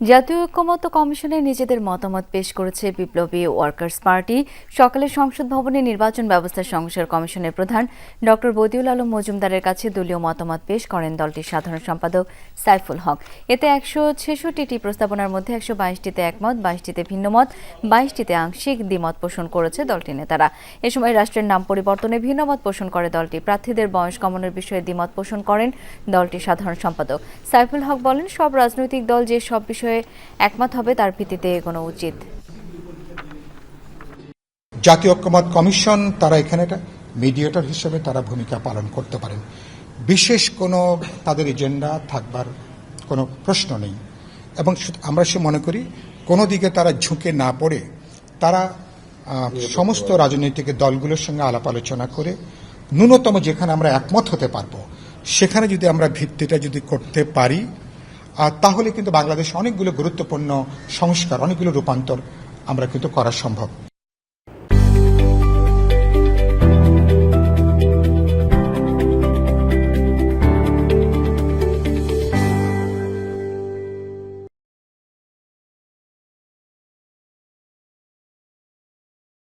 জাতীয় ঐক্যমত্য কমিশনে নিজেদের মতামত পেশ করেছে বিপ্লবী ওয়ার্কার্স পার্টি। সকালে সংসদ ভবনে নির্বাচন ব্যবস্থা সংস্কার কমিশনের প্রধান ড বদিউল আলম মজুমদারের কাছে দলীয় মতামত পেশ করেন দলটির সাধারণ সম্পাদক সাইফুল হক। এতে একশো ছেষট্টিটি প্রস্তাবনার মধ্যে একশো বাইশটিতে একমত, বাইশটিতে ভিন্নমত, বাইশটিতে আংশিক দ্বিমত পোষণ করেছে দলটির নেতারা। এ সময় রাষ্ট্রের নাম পরিবর্তনে ভিন্নমত পোষণ করে দলটি। প্রার্থীদের বয়স কমানোর বিষয়ে দ্বিমত পোষণ করেন দলটির সাধারণ সম্পাদক। সাইফুল হক বলেন, সব রাজনৈতিক দল যে সব বিষয়ে একমত হবে, তার ভিত্তিতে এগোনো উচিত। জাতীয় ঐক্যমত কমিশন তারা এখানে মিডিয়েটর হিসেবে তারা ভূমিকা পালন করতে পারেন। বিশেষ কোনো তাদের এজেন্ডা থাকবার কোনো প্রশ্ন নেই। এবং আমরা সে মনে করি, কোনো দিকে তারা ঝুঁকে না পড়ে তারা সমস্ত রাজনৈতিক দলগুলোর সঙ্গে আলাপ আলোচনা করে ন্যূনতম যেখানে আমরা একমত হতে পারব, সেখানে যদি আমরা ভিত্তিটা যদি করতে পারি তাহলে কিন্তু বাংলাদেশ অনেকগুলো গুরুত্বপূর্ণ সংস্কার অনেকগুলো রূপান্তর আমরা কিন্তু করা সম্ভব।